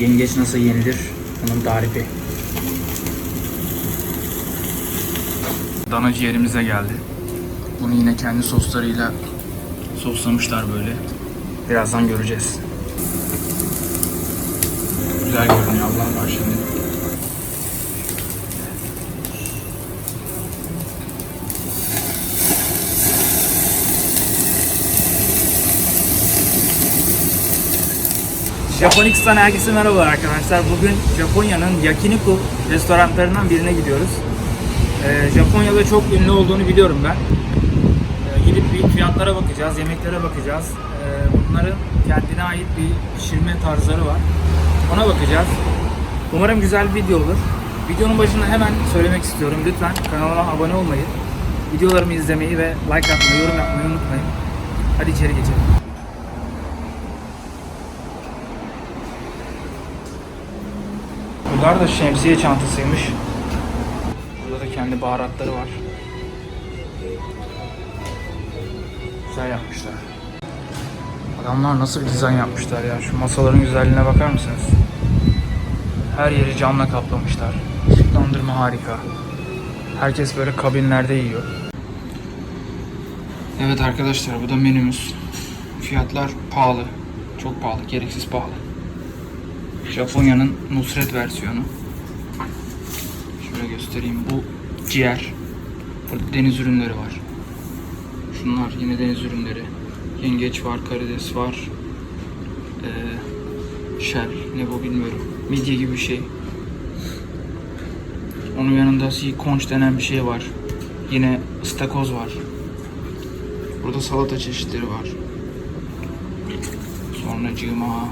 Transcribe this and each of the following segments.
Yengeç nasıl yenilir? Onun tarifi. Dana ciğerimize geldi. Bunu yine kendi soslarıyla soslamışlar böyle. Birazdan göreceğiz. Güzel görünüyor ablam şimdi. Japonikistan herkese merhaba arkadaşlar. Bugün Japonya'nın Yakiniku restoranlarından birine gidiyoruz. Ee, Japonya'da çok ünlü olduğunu biliyorum ben. Ee, gidip bir fiyatlara bakacağız, yemeklere bakacağız. Ee, bunların kendine ait bir pişirme tarzları var. Ona bakacağız. Umarım güzel bir video olur. Videonun başında hemen söylemek istiyorum. Lütfen kanalıma abone olmayı, videolarımı izlemeyi ve like atmayı, yorum yapmayı unutmayın. Hadi içeri geçelim. Bunlar da şemsiye çantasıymış. Burada da kendi baharatları var. Güzel yapmışlar. Adamlar nasıl bir dizayn yapmışlar ya. Şu masaların güzelliğine bakar mısınız? Her yeri camla kaplamışlar. Işıklandırma harika. Herkes böyle kabinlerde yiyor. Evet arkadaşlar bu da menümüz. Fiyatlar pahalı. Çok pahalı. Gereksiz pahalı. Japonya'nın Nusret versiyonu. Şöyle göstereyim. Bu ciğer. Burada deniz ürünleri var. Şunlar yine deniz ürünleri. Yengeç var, karides var. Ee, şer, ne bu bilmiyorum. Midye gibi bir şey. Onun yanında sea conch denen bir şey var. Yine ıstakoz var. Burada salata çeşitleri var. Sonra cığma,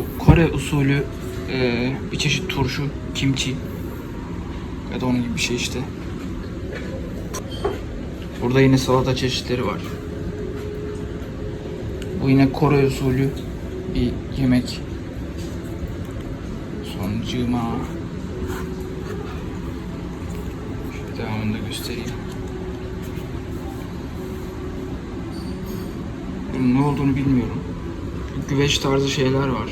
bu Kore usulü e, bir çeşit turşu, kimchi ya da onun gibi bir şey işte. Burada yine salata çeşitleri var. Bu yine Kore usulü bir yemek. Sonucuma Şöyle devamını da göstereyim. Bunun ne olduğunu bilmiyorum güveç tarzı şeyler var.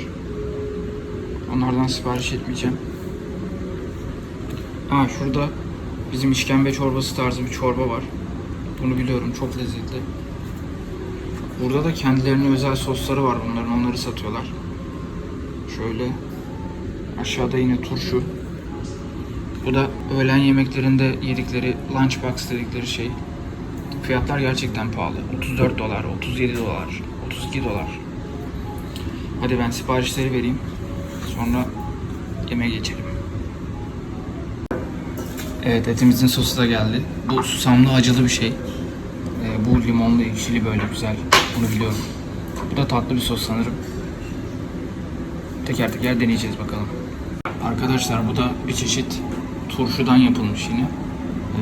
Onlardan sipariş etmeyeceğim. Ha şurada bizim işkembe çorbası tarzı bir çorba var. Bunu biliyorum çok lezzetli. Burada da kendilerine özel sosları var bunların onları satıyorlar. Şöyle aşağıda yine turşu. Bu da öğlen yemeklerinde yedikleri lunchbox dedikleri şey. Fiyatlar gerçekten pahalı. 34 dolar, 37 dolar, 32 dolar. Hadi ben siparişleri vereyim. Sonra yemeğe geçelim. Evet etimizin sosu da geldi. Bu susamlı acılı bir şey. Ee, bu limonlu ekşili böyle güzel. Bunu biliyorum. Bu da tatlı bir sos sanırım. Teker teker deneyeceğiz bakalım. Arkadaşlar bu da bir çeşit turşudan yapılmış yine.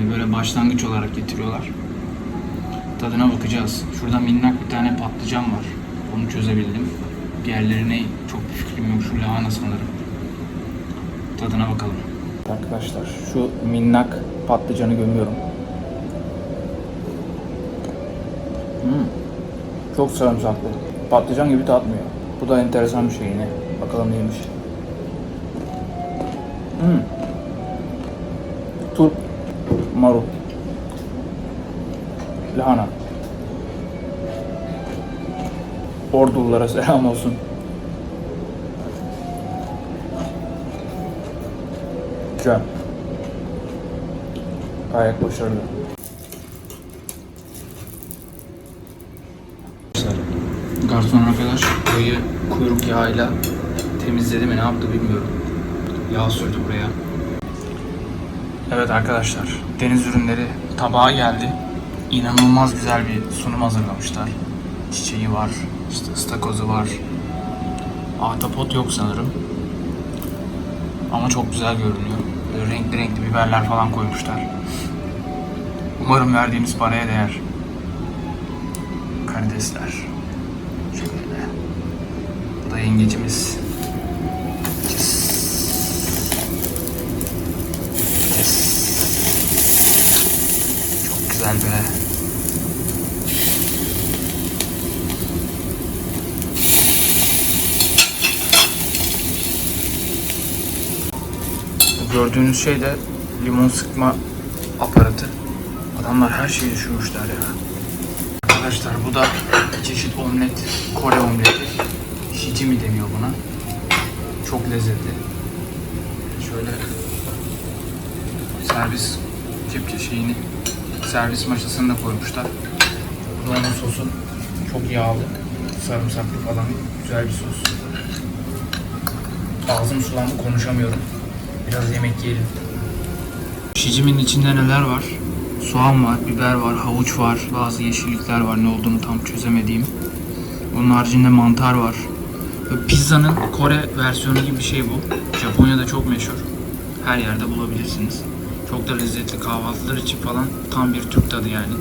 Ee, böyle başlangıç olarak getiriyorlar. Tadına bakacağız. Şurada minnak bir tane patlıcan var. Onu çözebildim. Diğerleri ne? Çok bir fikrim yok. Şu lahana sanırım. Tadına bakalım. Arkadaşlar şu minnak patlıcanı gömüyorum. Hmm. Çok sarımsaklı. Patlıcan gibi tatmıyor. Bu da enteresan bir şey yine. Bakalım neymiş. Hmm. Ordululara selam olsun. Güzel. Gayet başarılı. Garson arkadaş burayı kuyruk yağıyla temizledi mi ne yaptı bilmiyorum. Yağ sürdü buraya. Evet arkadaşlar deniz ürünleri tabağa geldi. İnanılmaz güzel bir sunum hazırlamışlar. Çiçeği var, işte ıstakozu var. Ahtapot yok sanırım. Ama çok güzel görünüyor. Böyle renkli renkli biberler falan koymuşlar. Umarım verdiğimiz paraya değer. Karidesler. Şöyle. Bu da yengecimiz. Çok güzel be. Gördüğünüz şey de limon sıkma aparatı. Adamlar her şeyi düşünmüşler ya. Arkadaşlar bu da çeşit omlet. Kore omleti. Shijimi deniyor buna. Çok lezzetli. Şöyle servis kepçe şeyini servis maşasını da koymuşlar. Buranın sosu çok yağlı, sarımsaklı falan güzel bir sos. Ağzım sulandı konuşamıyorum. Biraz yemek yiyelim. Şicimin içinde neler var? Soğan var, biber var, havuç var, bazı yeşillikler var ne olduğunu tam çözemediğim. Onun haricinde mantar var. Ve pizzanın Kore versiyonu gibi bir şey bu. Japonya'da çok meşhur. Her yerde bulabilirsiniz. Çok da lezzetli kahvaltılar için falan tam bir Türk tadı yani.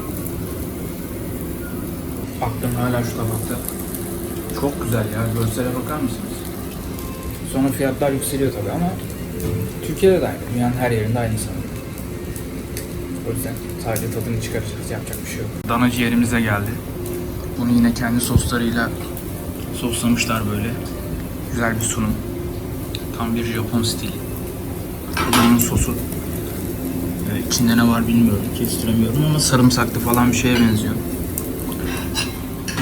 Aklım hala şu tabakta. Çok güzel ya. Görsele bakar mısınız? Sonra fiyatlar yükseliyor tabii ama Türkiye'de de aynı. Dünyanın her yerinde aynı sanırım. O yüzden sadece tadını çıkaracağız. Yapacak bir şey yok. Dana ciğerimize geldi. Bunu yine kendi soslarıyla soslamışlar böyle. Güzel bir sunum. Tam bir Japon stili. Bunun sosu. Ee, içinde ne var bilmiyorum. Kestiremiyorum ama sarımsaklı falan bir şeye benziyor.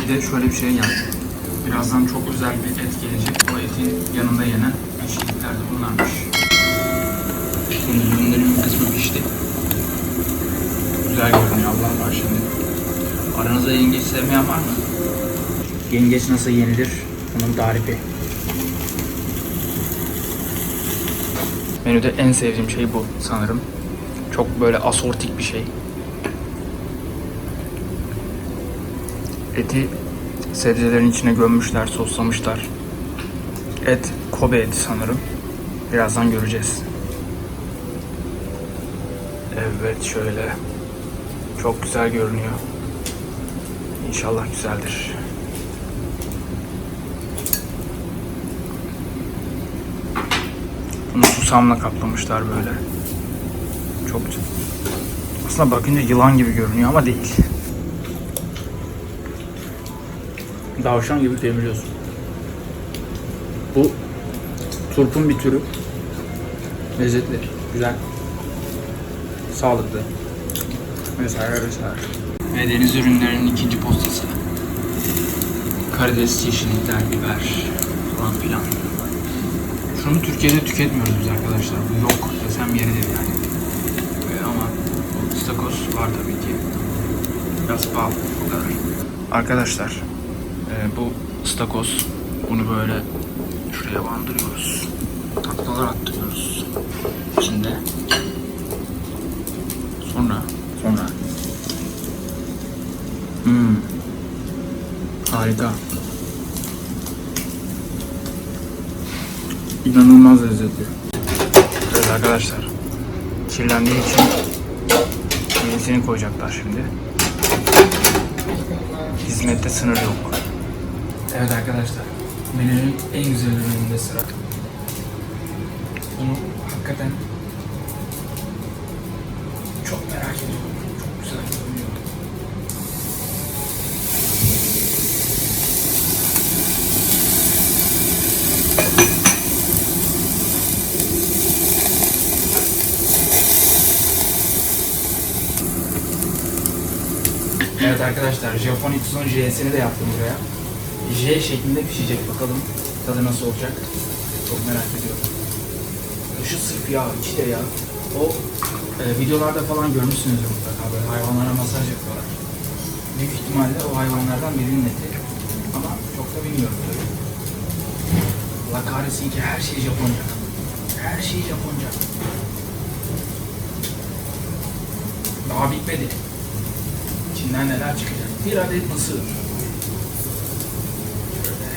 Bir de şöyle bir şey geldi. Birazdan çok özel bir et gelecek. O etin yanında yenen yeşillikler de bunlarmış. Şimdi ürünlerin bir kısmı pişti. Güzel görünüyor ablam var şimdi. Aranızda yengeç sevmeyen var mı? Yengeç nasıl yenilir? Onun tarifi. Menüde en sevdiğim şey bu sanırım. Çok böyle asortik bir şey. Eti sebzelerin içine gömmüşler, soslamışlar. Et Kobe eti sanırım. Birazdan göreceğiz. Evet şöyle. Çok güzel görünüyor. İnşallah güzeldir. Bunu susamla kaplamışlar böyle. Çok güzel. Aslında bakınca yılan gibi görünüyor ama değil. Davşan gibi kemiriyorsun. Bu turpun bir türü. Lezzetli, güzel, sağlıklı. Vesaire vesaire. Ve deniz ürünlerinin ikinci postası. Karides, yeşillikler, biber falan filan. Şunu Türkiye'de tüketmiyoruz biz arkadaşlar. Bu yok desem yeridir yani. Ama istakoz var tabii ki. Biraz pahalı o kadar. Arkadaşlar e, bu istakoz bunu böyle şuraya bandırıyoruz. Taklalar attırıyoruz. Şimdi sonra sonra hmm. harika İnanılmaz lezzetli. Evet arkadaşlar. Kirlendiği için yenisini koyacaklar şimdi. Hizmette sınır yok. Evet arkadaşlar. Menünün en güzel ürününde sıra. Bunu hakikaten Evet arkadaşlar, Japon Ipson J'sini de yaptım buraya. J şeklinde pişecek bakalım tadı nasıl olacak. Çok merak ediyorum. Dışı sırf yağ, içi de yağ. O e, videolarda falan görmüşsünüzdür mutlaka böyle hayvanlara masaj yapıyorlar. Büyük ihtimalle o hayvanlardan birinin eti. Ama çok da bilmiyorum. Allah kahretsin ki her şey Japonca. Her şey Japonca. Daha bitmedi. İçinden neler çıkacak? Bir adet mısır. Şöyle.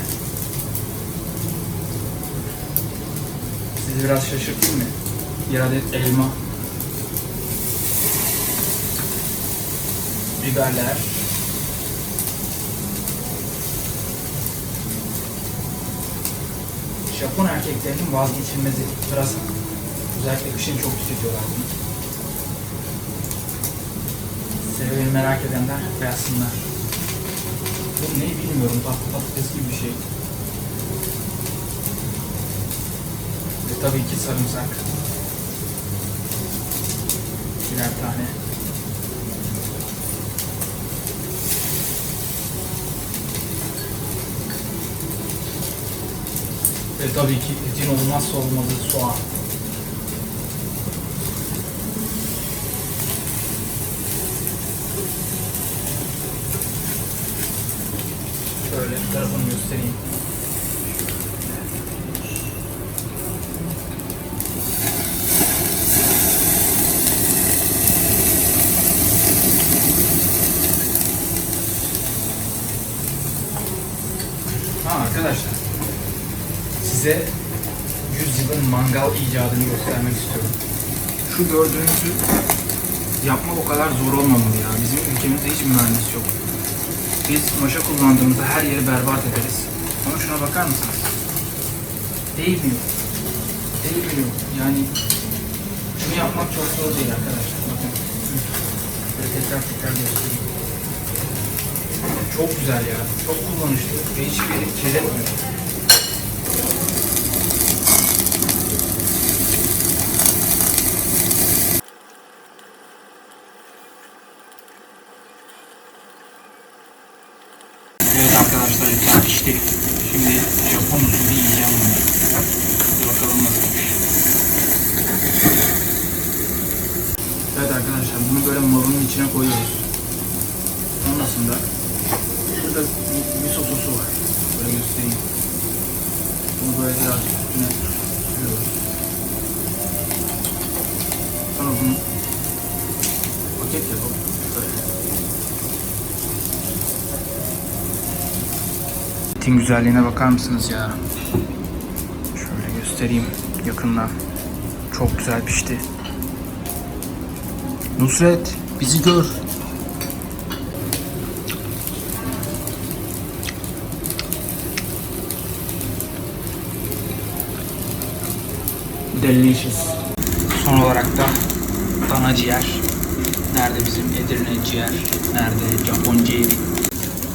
Sizi biraz şaşırtayım mı? Bir adet elma. Biberler. Japon erkeklerinin vazgeçilmezi pırasa. Özellikle kışın çok tüketiyorlar bunu. Sebebini merak edenler yazsınlar. Bu ne bilmiyorum. Tatlı patates gibi bir şey. Ve tabii ki sarımsak. Birer tane. Ve tabii ki etin olmazsa olmazı soğan. Şöyle bir tarafını göstereyim. Ha arkadaşlar. Size 100 yılın mangal icadını göstermek istiyorum. Şu gördüğünüzü yapmak o kadar zor olmamalı ya. Bizim ülkemizde hiç mühendis yok. Biz maşa kullandığımızda her yeri berbat ederiz. Ama şuna bakar mısınız? Değmiyor. Değmiyor. Yani şunu yapmak çok zor değil arkadaşlar. Bakın. Böyle tekrar tekrar göstereyim. Çok güzel ya. Çok kullanışlı ve hiçbir yeri kirletmiyor. Evet arkadaşlar pişti. Şimdi Japon usulü yiyeceğim bunu. Bakalım nasılmış. Evet arkadaşlar bunu böyle marulun içine koyuyoruz. Sonrasında şurada bir sososu var. Böyle göstereyim. Bunu böyle biraz üstüne sürüyoruz. Sonra bunu paket böyle Etin güzelliğine bakar mısınız ya? Şöyle göstereyim yakından. Çok güzel pişti. Nusret bizi gör. Delicious. Son olarak da dana ciğer. Nerede bizim Edirne ciğer? Nerede Japon ciğeri?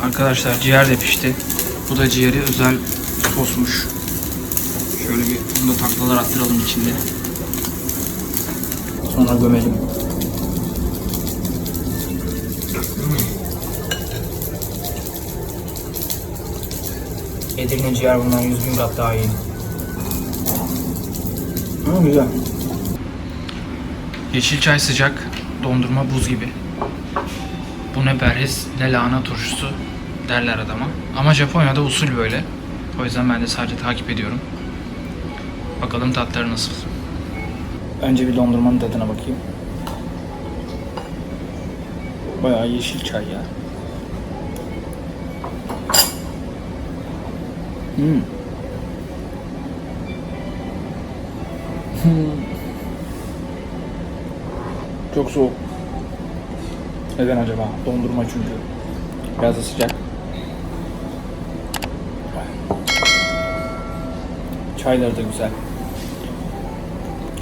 Arkadaşlar ciğer de pişti. Bu da ciğeri özel sosmuş. Şöyle bir bunu da taklalar attıralım içinde. Sonra gömelim. Edirne ciğer bundan 100 bin kat daha iyi. Ama güzel. Yeşil çay sıcak, dondurma buz gibi. Bu ne perhiz ne lahana turşusu derler adama. Ama Japonya'da usul böyle. O yüzden ben de sadece takip ediyorum. Bakalım tatları nasıl. Önce bir dondurmanın tadına bakayım. Bayağı yeşil çay ya. Hmm. Çok soğuk. Neden acaba? Dondurma çünkü. Biraz da sıcak. Çayları da güzel.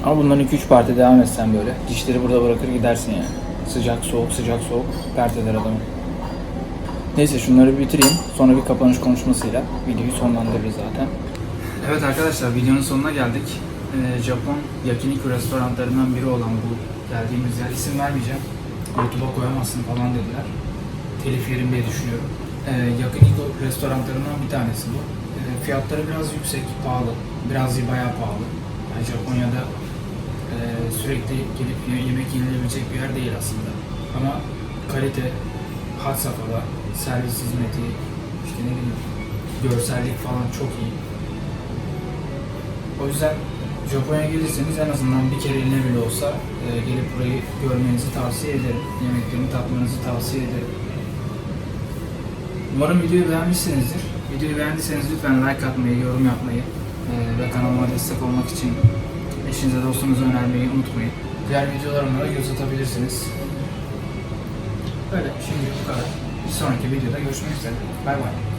Ama bunların 2-3 parti devam etsen böyle. Dişleri burada bırakır gidersin yani. Sıcak soğuk sıcak soğuk pert eder adamı. Neyse şunları bitireyim. Sonra bir kapanış konuşmasıyla videoyu sonlandırırız zaten. Evet arkadaşlar videonun sonuna geldik. Ee, Japon yakiniku restoranlarından biri olan bu geldiğimiz yer isim vermeyeceğim. YouTube'a koyamazsın falan dediler. Telif yerim diye düşünüyorum. Ee, yakiniku restoranlarından bir tanesi bu. Ee, fiyatları biraz yüksek, pahalı. Biraz değil bayağı pahalı. Yani Japonya'da e, sürekli gelip ye- yemek yenilebilecek bir yer değil aslında. Ama kalite, had safhada, servis hizmeti, işte ne bileyim görsellik falan çok iyi. O yüzden Japonya'ya gelirseniz en azından bir kereliğine bile olsa e, gelip burayı görmenizi tavsiye ederim. Yemeklerini tatmanızı tavsiye ederim. Umarım videoyu beğenmişsinizdir. Videoyu beğendiyseniz lütfen like atmayı, yorum yapmayı e, ve kanalıma destek olmak için eşinize dostunuza önermeyi unutmayın. Diğer videolarıma da göz atabilirsiniz. Böyle şimdi bu kadar. Bir sonraki videoda görüşmek üzere. Bay bay.